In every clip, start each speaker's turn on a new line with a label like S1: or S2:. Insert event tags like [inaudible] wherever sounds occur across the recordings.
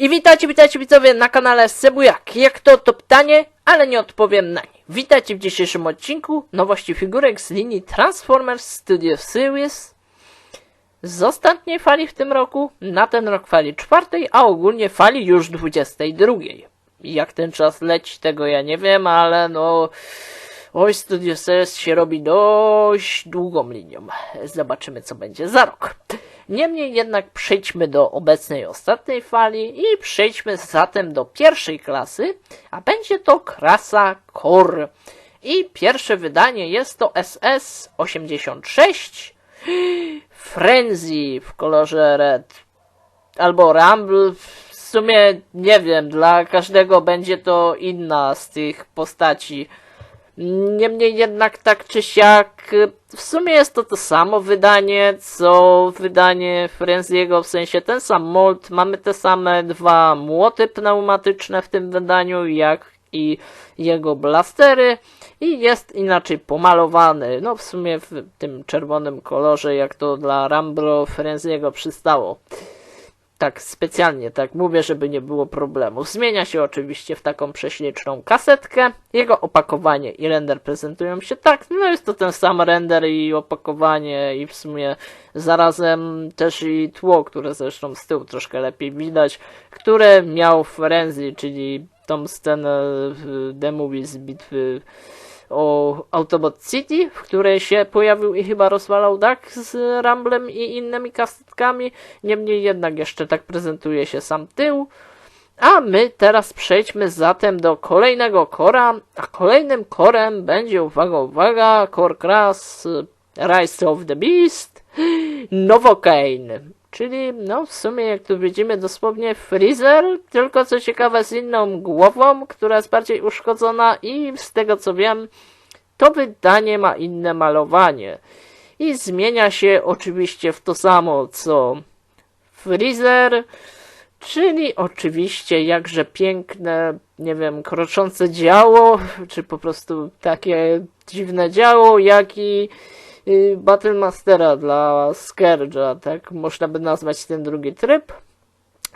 S1: I witajcie, witajcie widzowie na kanale Sebujak. Jak to to pytanie, ale nie odpowiem na nie. Witajcie w dzisiejszym odcinku nowości figurek z linii Transformers Studio Series. Z ostatniej fali w tym roku, na ten rok fali czwartej, a ogólnie fali już 22. Jak ten czas leci, tego ja nie wiem, ale no... Oj, Studio Series się robi dość długą linią. Zobaczymy, co będzie za rok. Niemniej jednak przejdźmy do obecnej ostatniej fali i przejdźmy zatem do pierwszej klasy, a będzie to klasa Core. I pierwsze wydanie jest to SS86 Frenzy w kolorze red albo Rumble. W sumie nie wiem, dla każdego będzie to inna z tych postaci. Niemniej jednak tak czy siak, w sumie jest to to samo wydanie, co wydanie Frenziego, w sensie ten sam mold, mamy te same dwa młoty pneumatyczne w tym wydaniu, jak i jego blastery. I jest inaczej pomalowany, no w sumie w tym czerwonym kolorze, jak to dla Rambro Frenziego przystało tak specjalnie tak mówię, żeby nie było problemu. Zmienia się oczywiście w taką prześliczną kasetkę. Jego opakowanie i render prezentują się tak. No jest to ten sam render i opakowanie i w sumie zarazem też i tło, które zresztą z tyłu troszkę lepiej widać, które miał Frenzy, czyli tą scenę w The Movie z bitwy o Autobot City, w której się pojawił i chyba rozwalał dach z Ramblem i innymi kasetkami. Niemniej jednak jeszcze tak prezentuje się sam tył. A my teraz przejdźmy zatem do kolejnego kora, a kolejnym korem będzie, uwaga, uwaga, core class Rise of the Beast, Novocaine. Czyli, no w sumie jak tu widzimy dosłownie Freezer, tylko co ciekawe z inną głową, która jest bardziej uszkodzona i z tego co wiem, to wydanie ma inne malowanie. I zmienia się oczywiście w to samo co Freezer, czyli oczywiście jakże piękne, nie wiem, kroczące działo, czy po prostu takie dziwne działo, jak i y, Battle dla Scourge'a, tak można by nazwać ten drugi tryb.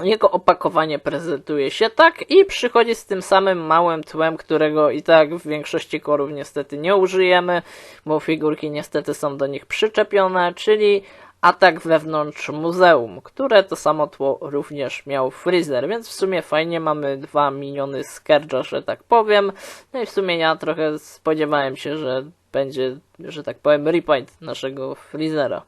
S1: Jego opakowanie prezentuje się tak i przychodzi z tym samym małym tłem, którego i tak w większości korów niestety nie użyjemy, bo figurki niestety są do nich przyczepione, czyli atak wewnątrz muzeum, które to samo tło również miał Freezer, więc w sumie fajnie mamy dwa miniony Scourge'a, że tak powiem. No i w sumie ja trochę spodziewałem się, że będzie, że tak powiem, repaint naszego Freezera.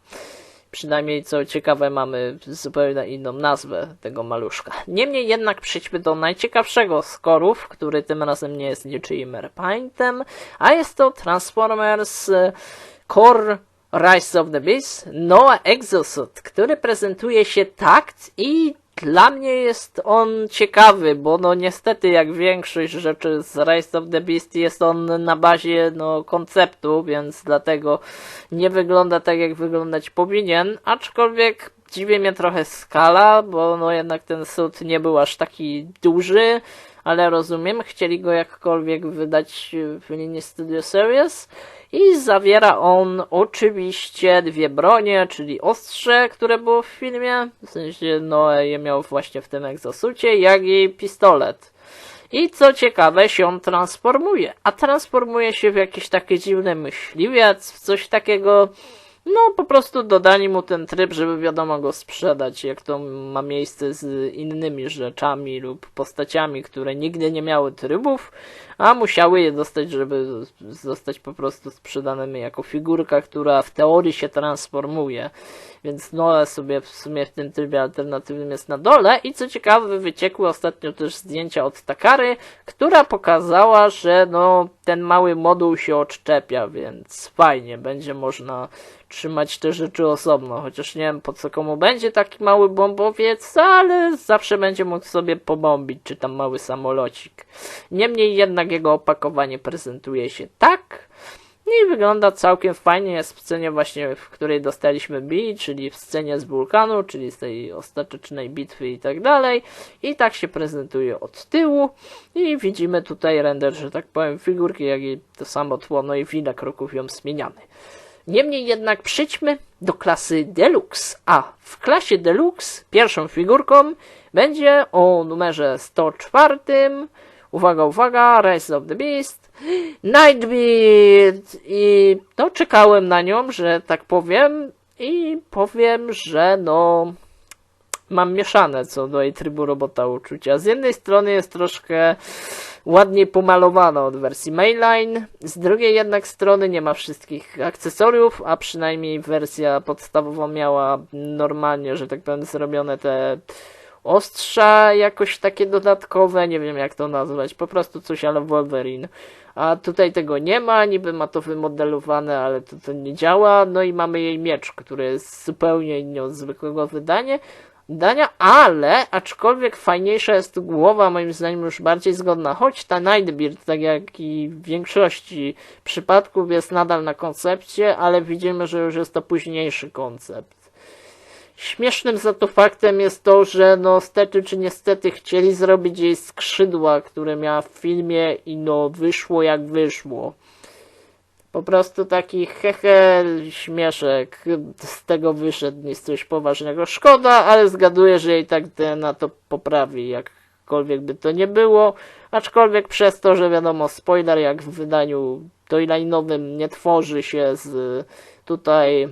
S1: Przynajmniej co ciekawe mamy zupełnie inną nazwę tego maluszka. Niemniej jednak przejdźmy do najciekawszego z korów, który tym razem nie jest niczyim repaintem, a jest to Transformers e, Core Rise of the Beast Noah Exosuit, który prezentuje się tak i dla mnie jest on ciekawy, bo no niestety jak większość rzeczy z Rise of the Beast jest on na bazie no konceptu, więc dlatego nie wygląda tak jak wyglądać powinien, aczkolwiek dziwi mnie trochę skala, bo no jednak ten sud nie był aż taki duży, ale rozumiem, chcieli go jakkolwiek wydać w linii Studio Series i zawiera on oczywiście dwie bronie, czyli ostrze, które było w filmie, w sensie no je miał właśnie w tym egzosucie, jak i pistolet. I co ciekawe, się on transformuje, a transformuje się w jakiś taki dziwny myśliwiec, w coś takiego no, po prostu dodali mu ten tryb, żeby wiadomo go sprzedać, jak to ma miejsce z innymi rzeczami lub postaciami, które nigdy nie miały trybów, a musiały je dostać, żeby zostać po prostu sprzedanymi jako figurka, która w teorii się transformuje. Więc no sobie w sumie w tym trybie alternatywnym jest na dole i co ciekawe wyciekły ostatnio też zdjęcia od Takary, która pokazała, że no ten mały moduł się odczepia, więc fajnie, będzie można trzymać te rzeczy osobno, chociaż nie wiem po co komu będzie taki mały bombowiec, ale zawsze będzie mógł sobie pobombić, czy tam mały samolocik. Niemniej jednak jego opakowanie prezentuje się tak, i wygląda całkiem fajnie, jest w scenie właśnie, w której dostaliśmy B, czyli w scenie z wulkanu, czyli z tej ostatecznej bitwy i tak dalej. I tak się prezentuje od tyłu i widzimy tutaj render, że tak powiem, figurki, jak i to samo tło, no i widok kroków ją zmieniamy. Niemniej jednak przejdźmy do klasy Deluxe, a w klasie Deluxe pierwszą figurką będzie o numerze 104. Uwaga, uwaga, Rise of the Beast. Nightbeat! I no, czekałem na nią, że tak powiem. I powiem, że no. Mam mieszane co do jej trybu robota uczucia. Z jednej strony jest troszkę ładniej pomalowana od wersji mainline, z drugiej jednak strony nie ma wszystkich akcesoriów, a przynajmniej wersja podstawowa miała normalnie, że tak powiem, zrobione te ostrza jakoś takie dodatkowe, nie wiem jak to nazwać, po prostu coś ale Wolverine. A tutaj tego nie ma, niby ma to wymodelowane, ale to, to nie działa. No i mamy jej miecz, który jest zupełnie inny od zwykłego wydania. Dania, ale aczkolwiek fajniejsza jest głowa, moim zdaniem już bardziej zgodna. Choć ta Nightbeard, tak jak i w większości przypadków, jest nadal na koncepcie, ale widzimy, że już jest to późniejszy koncept. Śmiesznym za to faktem jest to, że no stety czy niestety chcieli zrobić jej skrzydła, które miała w filmie i no wyszło jak wyszło. Po prostu taki hehe śmieszek z tego wyszedł nic coś poważnego. Szkoda, ale zgaduję, że i tak na to poprawi, jakkolwiek by to nie było. Aczkolwiek przez to, że wiadomo, spoiler jak w wydaniu toyline'owym nie tworzy się z tutaj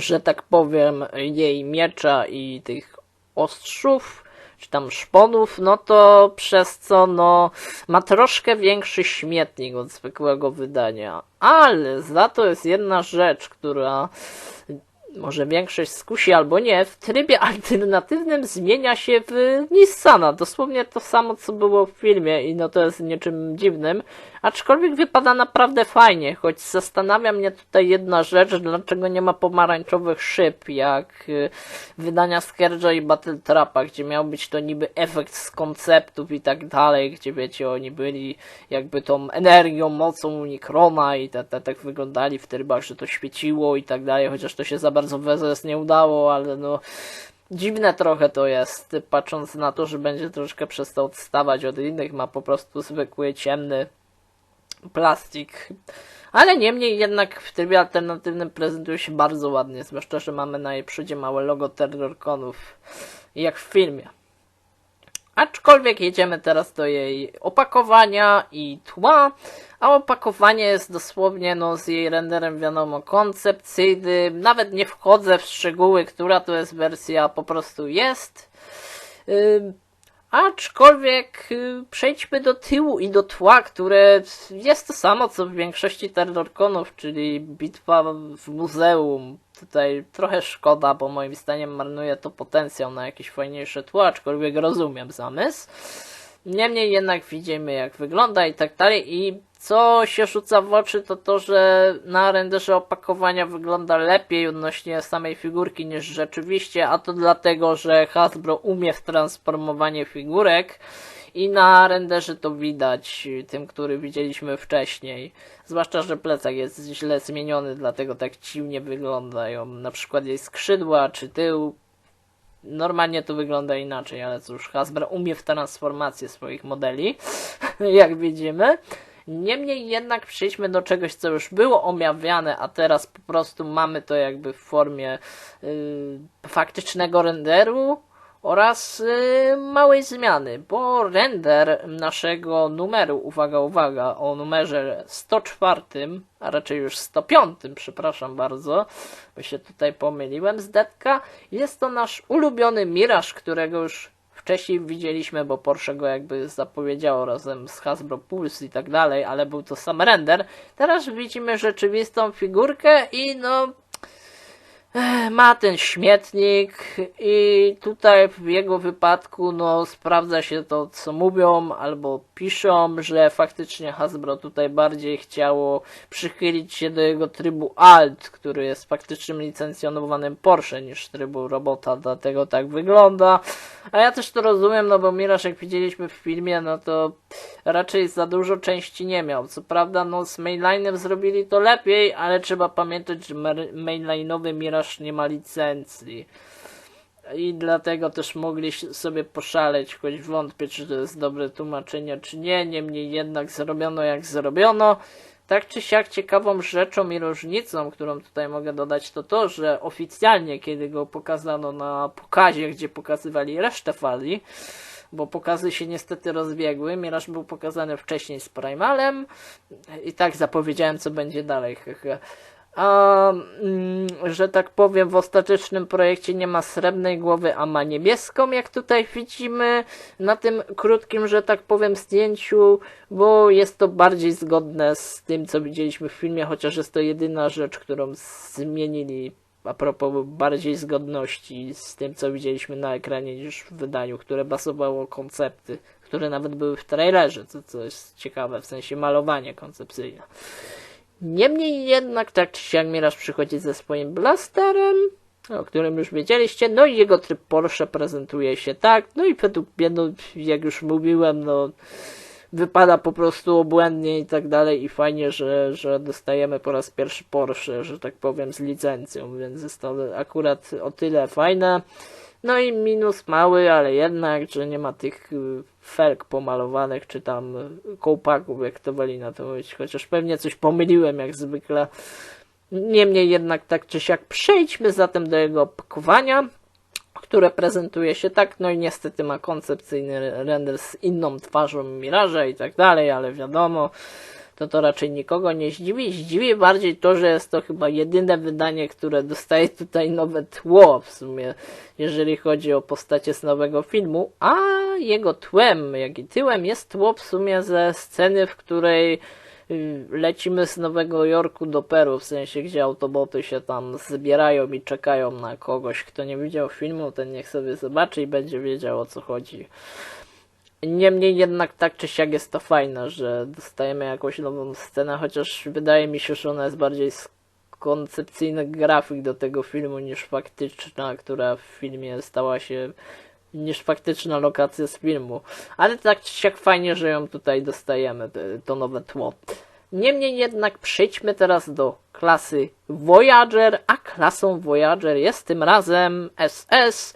S1: że tak powiem, jej miecza i tych ostrzów, czy tam szponów, no to przez co no ma troszkę większy śmietnik od zwykłego wydania. Ale za to jest jedna rzecz, która może większość skusi albo nie, w trybie alternatywnym zmienia się w Nissana. Dosłownie to samo, co było w filmie i no to jest niczym dziwnym. Aczkolwiek wypada naprawdę fajnie, choć zastanawia mnie tutaj jedna rzecz, dlaczego nie ma pomarańczowych szyb, jak y, wydania Skerja i Battle Trapa, gdzie miał być to niby efekt z konceptów i tak dalej, gdzie wiecie, oni byli jakby tą energią, mocą Unikrona i tak, tak wyglądali w trybach, że to świeciło i tak dalej, chociaż to się za bardzo w nie udało, ale no Dziwne trochę to jest, patrząc na to, że będzie troszkę przestał odstawać od innych, ma po prostu zwykły, ciemny plastik. Ale niemniej jednak w trybie alternatywnym prezentuje się bardzo ładnie, zwłaszcza, że mamy na jej przodzie małe logo Terrorconów, jak w filmie. Aczkolwiek jedziemy teraz do jej opakowania i tła, a opakowanie jest dosłownie no, z jej renderem wiadomo koncepcyjny. Nawet nie wchodzę w szczegóły, która to jest wersja, po prostu jest. Yy, Aczkolwiek y, przejdźmy do tyłu i do tła, które jest to samo co w większości Terrorconów, czyli bitwa w muzeum. Tutaj trochę szkoda, bo moim zdaniem marnuje to potencjał na jakieś fajniejsze tło, aczkolwiek rozumiem zamysł. Niemniej jednak widzimy jak wygląda i tak dalej i co się rzuca w oczy to to, że na renderze opakowania wygląda lepiej odnośnie samej figurki niż rzeczywiście, a to dlatego, że Hasbro umie w transformowanie figurek i na renderze to widać, tym, który widzieliśmy wcześniej. Zwłaszcza, że plecak jest źle zmieniony, dlatego tak dziwnie wyglądają. Na przykład jej skrzydła czy tył. Normalnie to wygląda inaczej, ale cóż, Hasbro umie w transformację swoich modeli, [laughs] jak widzimy. Niemniej jednak przejdźmy do czegoś, co już było omawiane, a teraz po prostu mamy to jakby w formie yy, faktycznego renderu oraz yy, małej zmiany, bo render naszego numeru, uwaga, uwaga, o numerze 104, a raczej już 105, przepraszam bardzo, bo się tutaj pomyliłem z detka, jest to nasz ulubiony Miraż, którego już wcześniej widzieliśmy, bo Porsche go jakby zapowiedziało razem z Hasbro Pulse i tak dalej, ale był to sam render. Teraz widzimy rzeczywistą figurkę i no ma ten śmietnik i tutaj w jego wypadku no sprawdza się to co mówią albo piszą, że faktycznie Hasbro tutaj bardziej chciało przychylić się do jego trybu Alt, który jest faktycznym licencjonowanym Porsche niż trybu robota, dlatego tak wygląda. A ja też to rozumiem, no bo Miraż jak widzieliśmy w filmie, no to raczej za dużo części nie miał. Co prawda no z mainline'em zrobili to lepiej, ale trzeba pamiętać, że mainline'owy Miraż nie ma licencji. I dlatego też mogli sobie poszaleć, choć wątpię, czy to jest dobre tłumaczenie, czy nie. Niemniej jednak zrobiono jak zrobiono. tak czy siak ciekawą rzeczą i różnicą, którą tutaj mogę dodać, to to, że oficjalnie, kiedy go pokazano na pokazie, gdzie pokazywali resztę fali, bo pokazy się niestety rozbiegły. Miraż był pokazany wcześniej z Primalem i tak zapowiedziałem, co będzie dalej. A, mm, że tak powiem, w ostatecznym projekcie nie ma srebrnej głowy, a ma niebieską, jak tutaj widzimy na tym krótkim, że tak powiem, zdjęciu, bo jest to bardziej zgodne z tym, co widzieliśmy w filmie, chociaż jest to jedyna rzecz, którą zmienili a propos bardziej zgodności z tym, co widzieliśmy na ekranie niż w wydaniu, które bazowało koncepty, które nawet były w trailerze, co, co jest ciekawe, w sensie malowanie koncepcyjne. Niemniej jednak, tak czy siak przychodzi ze swoim blasterem, o którym już wiedzieliście, no i jego tryb Porsche prezentuje się tak, no i według mnie, no, jak już mówiłem, no wypada po prostu obłędnie i tak dalej. I fajnie, że, że dostajemy po raz pierwszy Porsche, że tak powiem, z licencją, więc jest to akurat o tyle fajne. No i minus mały, ale jednak, że nie ma tych y, felg pomalowanych, czy tam y, kołpaków, jak to woli na to mówić, chociaż pewnie coś pomyliłem, jak zwykle. Niemniej jednak, tak czy siak, przejdźmy zatem do jego opakowania, które prezentuje się tak, no i niestety ma koncepcyjny render z inną twarzą Miraża i tak dalej, ale wiadomo, to to raczej nikogo nie zdziwi. Zdziwi bardziej to, że jest to chyba jedyne wydanie, które dostaje tutaj nowe tło w sumie, jeżeli chodzi o postacie z nowego filmu, a jego tłem, jak i tyłem jest tło w sumie ze sceny, w której y, lecimy z Nowego Jorku do Peru, w sensie gdzie autoboty się tam zbierają i czekają na kogoś, kto nie widział filmu, ten niech sobie zobaczy i będzie wiedział o co chodzi. Niemniej jednak tak czy siak jest to fajne, że dostajemy jakąś nową scenę, chociaż wydaje mi się, że ona jest bardziej z koncepcyjnych grafik do tego filmu niż faktyczna, która w filmie stała się niż faktyczna lokacja z filmu. Ale tak czy siak fajnie, że ją tutaj dostajemy, to nowe tło. Niemniej jednak przejdźmy teraz do klasy Voyager, a klasą Voyager jest tym razem SS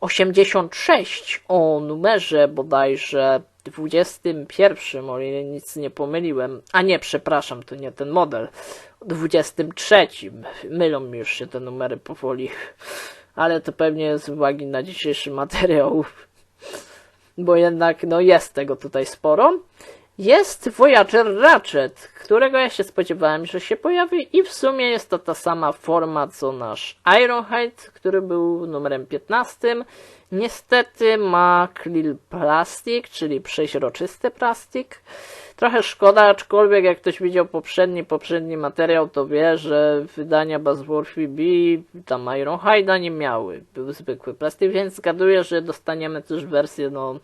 S1: 86 o numerze bodajże 21, o ile nic nie pomyliłem. A nie, przepraszam, to nie ten model. 23. Mylą mi już się te numery powoli. Ale to pewnie z uwagi na dzisiejszy materiał. Bo jednak, no jest tego tutaj sporo. Jest Voyager Ratchet, którego ja się spodziewałem, że się pojawi i w sumie jest to ta sama forma co nasz Ironhide, który był numerem 15. Niestety ma Krill Plastic, czyli przeźroczysty plastik. Trochę szkoda, aczkolwiek jak ktoś widział poprzedni, poprzedni materiał, to wie, że wydania Buzzworthy B tam Ironhide'a nie miały. Był zwykły plastik, więc zgaduję, że dostaniemy też wersję, no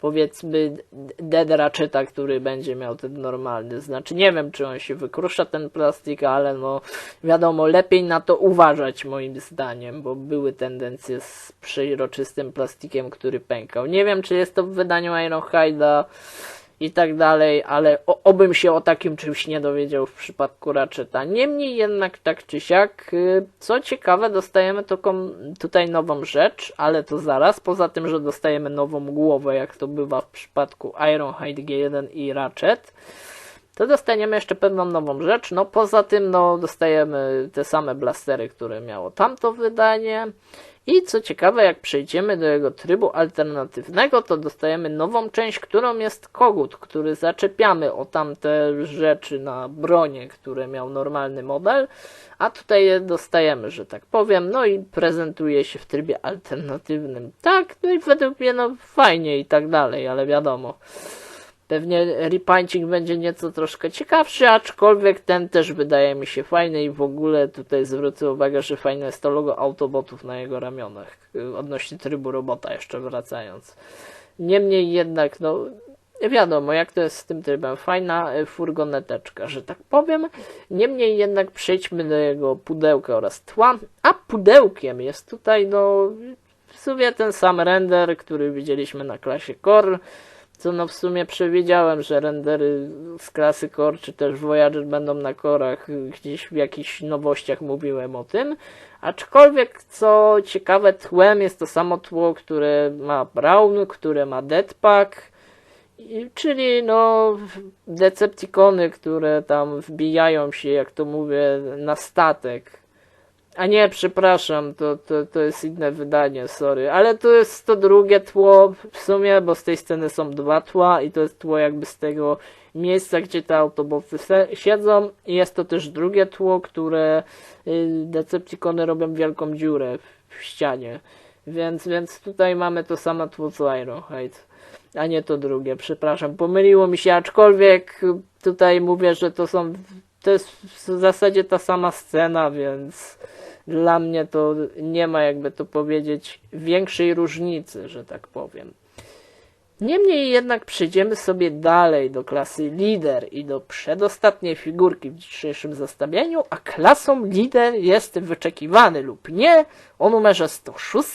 S1: powiedzmy Dead Ratcheta, który będzie miał ten normalny. Znaczy nie wiem, czy on się wykrusza ten plastik, ale no wiadomo, lepiej na to uważać moim zdaniem, bo były tendencje z przeźroczystym plastikiem, który pękał. Nie wiem, czy jest to w wydaniu Ironhide'a i tak dalej, ale o, obym się o takim czymś nie dowiedział w przypadku Ratcheta. Niemniej jednak tak czy siak, y, co ciekawe, dostajemy taką tutaj nową rzecz, ale to zaraz, poza tym, że dostajemy nową głowę, jak to bywa w przypadku Ironhide G1 i Ratchet, to dostaniemy jeszcze pewną nową rzecz, no poza tym, no dostajemy te same blastery, które miało tamto wydanie, i co ciekawe, jak przejdziemy do jego trybu alternatywnego, to dostajemy nową część, którą jest kogut, który zaczepiamy o tamte rzeczy na bronie, które miał normalny model, a tutaj je dostajemy, że tak powiem, no i prezentuje się w trybie alternatywnym. Tak, no i według mnie no fajnie i tak dalej, ale wiadomo. Pewnie repainting będzie nieco troszkę ciekawszy, aczkolwiek ten też wydaje mi się fajny i w ogóle tutaj zwrócę uwagę, że fajne jest to logo Autobotów na jego ramionach, y, odnośnie trybu robota jeszcze wracając. Niemniej jednak, no wiadomo, jak to jest z tym trybem, fajna y, furgoneteczka, że tak powiem. Niemniej jednak przejdźmy do jego pudełka oraz tła, a pudełkiem jest tutaj, no w sumie ten sam render, który widzieliśmy na klasie Core, co no w sumie przewidziałem, że rendery z klasy Core czy też Voyager będą na korach, gdzieś w jakichś nowościach mówiłem o tym. Aczkolwiek co ciekawe tłem jest to samo tło, które ma Brown, które ma Deadpack Czyli no Decepticony, które tam wbijają się, jak to mówię, na statek. A nie, przepraszam, to, to, to jest inne wydanie, sorry. Ale to jest to drugie tło w sumie, bo z tej sceny są dwa tła i to jest tło jakby z tego miejsca, gdzie te autobusy siedzą. I jest to też drugie tło, które y, Decepticony robią wielką dziurę w, w ścianie. Więc, więc tutaj mamy to samo tło co Ironhide a nie to drugie, przepraszam, pomyliło mi się, aczkolwiek tutaj mówię, że to są, to jest w zasadzie ta sama scena, więc dla mnie to nie ma, jakby to powiedzieć, większej różnicy, że tak powiem. Niemniej jednak przejdziemy sobie dalej do klasy lider i do przedostatniej figurki w dzisiejszym zestawieniu, a klasą lider jest wyczekiwany lub nie o numerze 106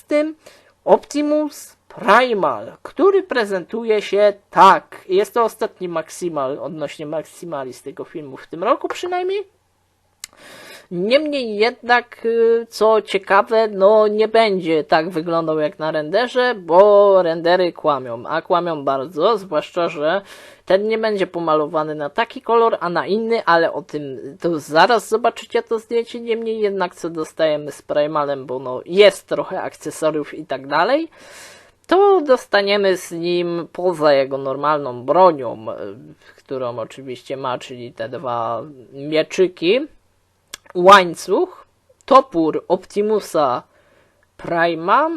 S1: Optimus Primal, który prezentuje się tak. Jest to ostatni Maximal odnośnie Maximali z tego filmu w tym roku przynajmniej. Niemniej jednak, y, co ciekawe, no nie będzie tak wyglądał jak na renderze, bo rendery kłamią, a kłamią bardzo, zwłaszcza, że ten nie będzie pomalowany na taki kolor, a na inny, ale o tym to zaraz zobaczycie to zdjęcie. Niemniej jednak, co dostajemy z Primalem, bo no jest trochę akcesoriów i tak dalej to dostaniemy z nim poza jego normalną bronią, e, którą oczywiście ma, czyli te dwa mieczyki, łańcuch, topór Optimusa Prima,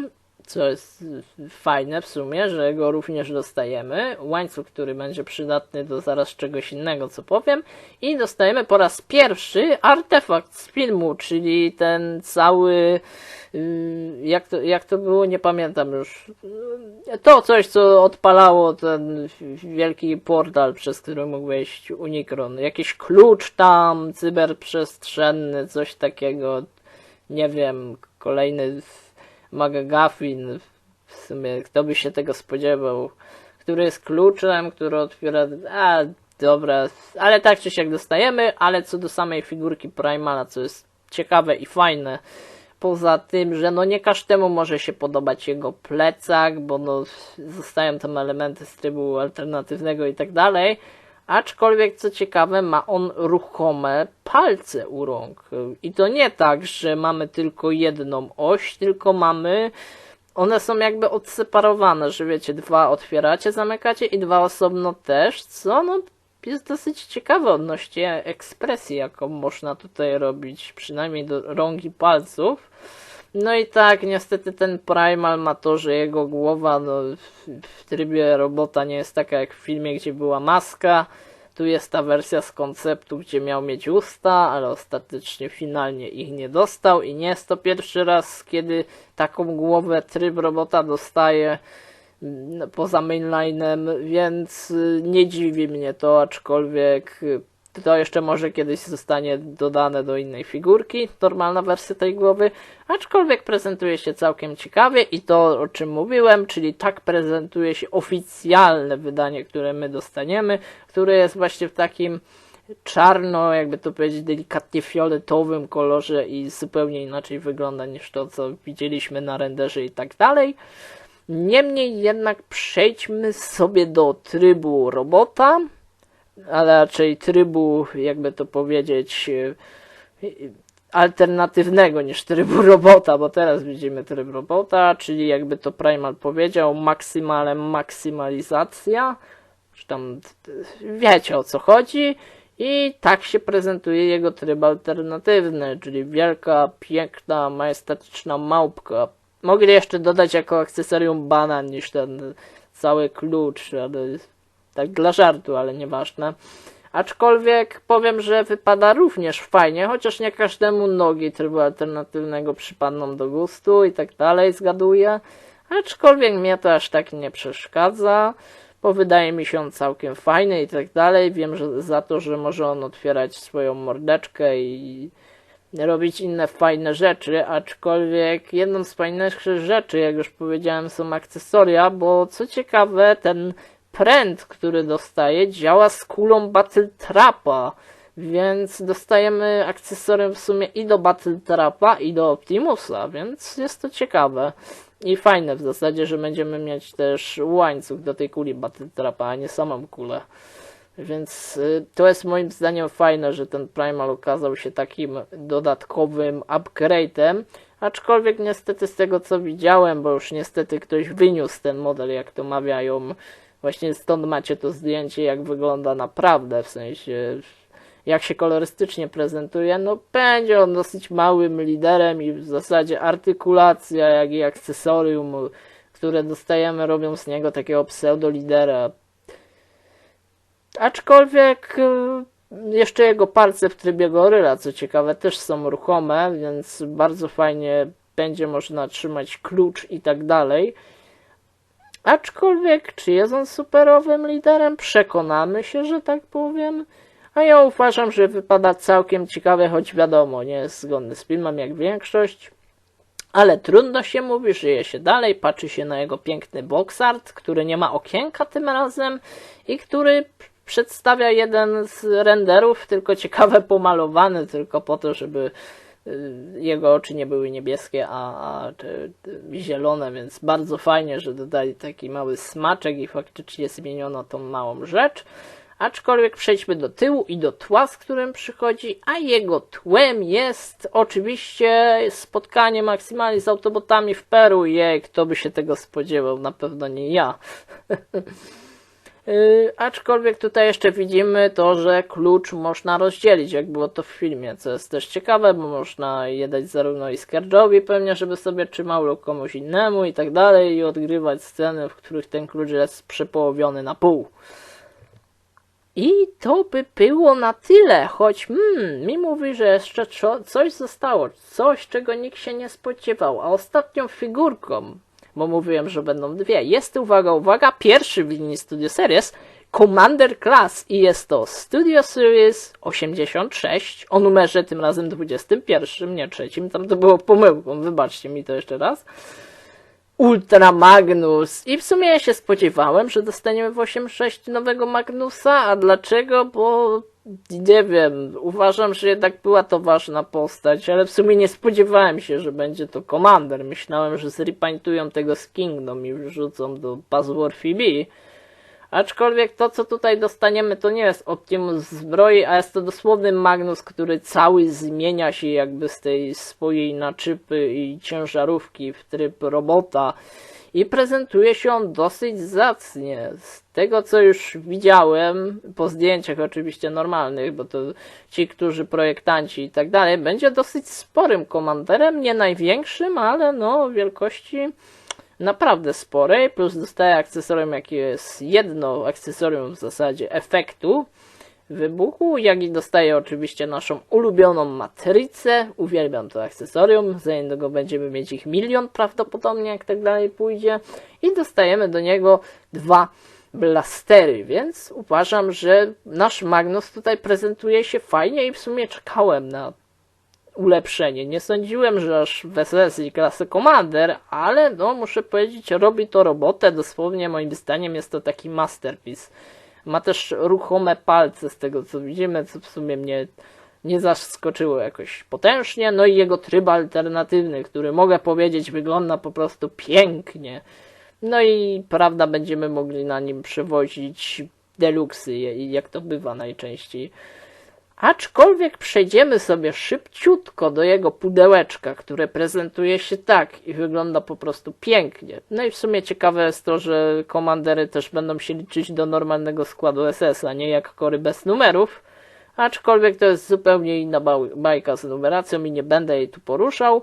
S1: co jest fajne w sumie, że go również dostajemy, łańcuch, który będzie przydatny do zaraz czegoś innego, co powiem, i dostajemy po raz pierwszy artefakt z filmu, czyli ten cały Yy, jak to, jak to było, nie pamiętam już. To coś, co odpalało ten wielki portal, przez który mógł wejść Unicron. Jakiś klucz tam, cyberprzestrzenny, coś takiego. Nie wiem, kolejny McGuffin. W sumie, kto by się tego spodziewał. Który jest kluczem, który otwiera... A, dobra, ale tak czy siak dostajemy, ale co do samej figurki Primala, co jest ciekawe i fajne, Poza tym, że no nie każdemu może się podobać jego plecak, bo no zostają tam elementy z trybu alternatywnego i tak dalej. Aczkolwiek, co ciekawe, ma on ruchome palce u rąk. I to nie tak, że mamy tylko jedną oś, tylko mamy. One są jakby odseparowane, że wiecie, dwa otwieracie, zamykacie i dwa osobno też, co no jest dosyć ciekawe odnośnie ekspresji, jaką można tutaj robić, przynajmniej do rąk i palców. No i tak, niestety ten Primal ma to, że jego głowa no, w, trybie robota nie jest taka jak w filmie, gdzie była maska. Tu jest ta wersja z konceptu, gdzie miał mieć usta, ale ostatecznie finalnie ich nie dostał i nie jest to pierwszy raz, kiedy taką głowę tryb robota dostaje mm, poza mainlinem, więc y, nie dziwi mnie to, aczkolwiek y, to jeszcze może kiedyś zostanie dodane do innej figurki, normalna wersja tej głowy, aczkolwiek prezentuje się całkiem ciekawie i to o czym mówiłem, czyli tak prezentuje się oficjalne wydanie, które my dostaniemy, które jest właśnie w takim czarno, jakby to powiedzieć, delikatnie fioletowym kolorze i zupełnie inaczej wygląda niż to, co widzieliśmy na renderze i tak dalej. Niemniej jednak przejdźmy sobie do trybu robota, a raczej trybu, jakby to powiedzieć, e, alternatywnego niż trybu [laughs] robota, bo teraz widzimy tryb robota, czyli jakby to Primal powiedział, maksymalem maksymalizacja, czy tam wiecie o co chodzi. I tak się prezentuje jego tryb alternatywny, czyli wielka, piękna, majestatyczna małpka. Mogli jeszcze dodać jako akcesorium banan niż ten cały klucz, ale tak dla żartu, ale nieważne. Aczkolwiek powiem, że wypada również fajnie, chociaż nie każdemu nogi trybu alternatywnego przypadną do gustu i tak dalej, zgaduję. Aczkolwiek mnie to aż tak nie przeszkadza, bo wydaje mi się on całkiem fajny i tak dalej. Wiem, że za to, że może on otwierać swoją mordeczkę i robić inne fajne rzeczy, aczkolwiek jedną z fajniejszych rzeczy, jak już powiedziałem, są akcesoria, bo co ciekawe, ten pręt, który dostaje, działa z kulą Battle Trapa, więc dostajemy akcesorium w sumie i do Battle Trapa, i do Optimusa, więc jest to ciekawe. I fajne w zasadzie, że będziemy mieć też łańcuch do tej kuli Battle Trapa, a nie samą kulę. Więc y, to jest moim zdaniem fajne, że ten Primal okazał się takim dodatkowym upgrade'em. Aczkolwiek niestety z tego co widziałem, bo już niestety ktoś wyniósł ten model, jak to mawiają. Właśnie stąd macie to zdjęcie, jak wygląda naprawdę, w sensie jak się kolorystycznie prezentuje, no będzie on dosyć małym liderem i w zasadzie artykulacja, jak i akcesorium, które dostajemy, robią z niego takiego pseudo-lidera. Aczkolwiek y, jeszcze jego palce w trybie goryla, co ciekawe, też są ruchome, więc bardzo fajnie będzie można trzymać klucz i tak dalej. Aczkolwiek, czy jest on superowym liderem? Przekonamy się, że tak powiem. A ja uważam, że wypada całkiem ciekawie, choć wiadomo, nie jest zgodny z filmem jak większość. Ale trudno się mówi, żyje się dalej, patrzy się na jego piękny box art, który nie ma okienka tym razem i który przedstawia jeden z renderów, tylko ciekawe pomalowany, tylko po to, żeby jego oczy nie były niebieskie, a, a zielone, więc bardzo fajnie, że dodali taki mały smaczek i faktycznie zmieniono tą małą rzecz. Aczkolwiek przejdźmy do tyłu i do tła, z którym przychodzi, a jego tłem jest oczywiście spotkanie maksymalnie z autobotami w Peru. Jej, kto by się tego spodziewał? Na pewno nie ja. [laughs] Yy, aczkolwiek tutaj jeszcze widzimy to, że klucz można rozdzielić, jak było to w filmie, co jest też ciekawe, bo można je dać zarówno i Scourge'owi pewnie, żeby sobie trzymał lub komuś innemu i tak dalej i odgrywać sceny, w których ten klucz jest przepołowiony na pół. I to by było na tyle, choć hmm, mi mówi, że jeszcze coś zostało, coś czego nikt się nie spodziewał, a ostatnią figurką, bo mówiłem, że będą dwie, jest uwaga, uwaga, pierwszy w linii Studio Series, Commander Class i jest to Studio Series 86 o numerze tym razem 21, nie trzecim, tam to było pomyłką, wybaczcie mi to jeszcze raz. Ultra Magnus. I w sumie ja się spodziewałem, że dostaniemy w 8.6 nowego Magnusa, a dlaczego? Bo nie wiem, uważam, że jednak była to ważna postać, ale w sumie nie spodziewałem się, że będzie to Commander. Myślałem, że zrepaintują tego z Kingdom i wrzucą do Buzzword FB. Aczkolwiek to, co tutaj dostaniemy, to nie jest Optimus zbroi, a jest to dosłowny Magnus, który cały zmienia się jakby z tej swojej naczypy i ciężarówki w tryb robota i prezentuje się on dosyć zacnie. Z tego, co już widziałem, po zdjęciach oczywiście normalnych, bo to ci, którzy projektanci i tak dalej, będzie dosyć sporym komanderem, nie największym, ale no wielkości naprawdę sporej, plus dostaje akcesorium, jakie jest jedno akcesorium w zasadzie efektu wybuchu, jak i dostaje oczywiście naszą ulubioną matrycę. Uwielbiam to akcesorium, za niedługo będziemy mieć ich milion prawdopodobnie, jak tak dalej pójdzie. I dostajemy do niego dwa blastery, więc uważam, że nasz Magnus tutaj prezentuje się fajnie i w sumie czekałem na ulepszenie. Nie sądziłem, że aż w sesji klasy Commander, ale no muszę powiedzieć, robi to robotę. Dosłownie moim zdaniem jest to taki masterpiece. Ma też ruchome palce z tego co widzimy, co w sumie mnie nie zaskoczyło jakoś potężnie. No i jego tryb alternatywny, który mogę powiedzieć wygląda po prostu pięknie. No i prawda będziemy mogli na nim przewozić deluxy, jak to bywa najczęściej. Aczkolwiek przejdziemy sobie szybciutko do jego pudełeczka, które prezentuje się tak i wygląda po prostu pięknie. No i w sumie ciekawe jest to, że komandery też będą się liczyć do normalnego składu SS, a nie jak kory bez numerów. Aczkolwiek to jest zupełnie inna bajka z numeracją i nie będę jej tu poruszał.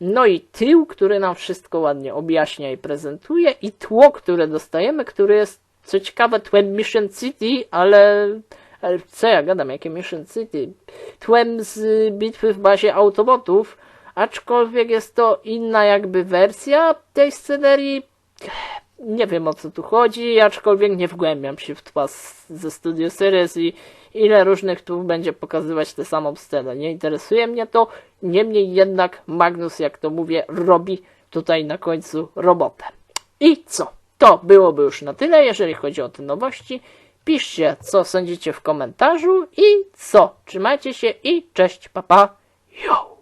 S1: No i tył, który nam wszystko ładnie objaśnia i prezentuje i tło, które dostajemy, które jest co ciekawe tłem Mission City, ale ale co ja gadam, jakie City? Tłem z bitwy w bazie Autobotów, aczkolwiek jest to inna jakby wersja tej scenerii. Nie wiem o co tu chodzi, aczkolwiek nie wgłębiam się w tła ze Studio Series i ile różnych tu będzie pokazywać tę samą scenę. Nie interesuje mnie to, niemniej jednak Magnus, jak to mówię, robi tutaj na końcu robotę. I co? To byłoby już na tyle, jeżeli chodzi o te nowości. Piszcie, co sądzicie w komentarzu i co. Trzymajcie się i cześć, papa. Yo!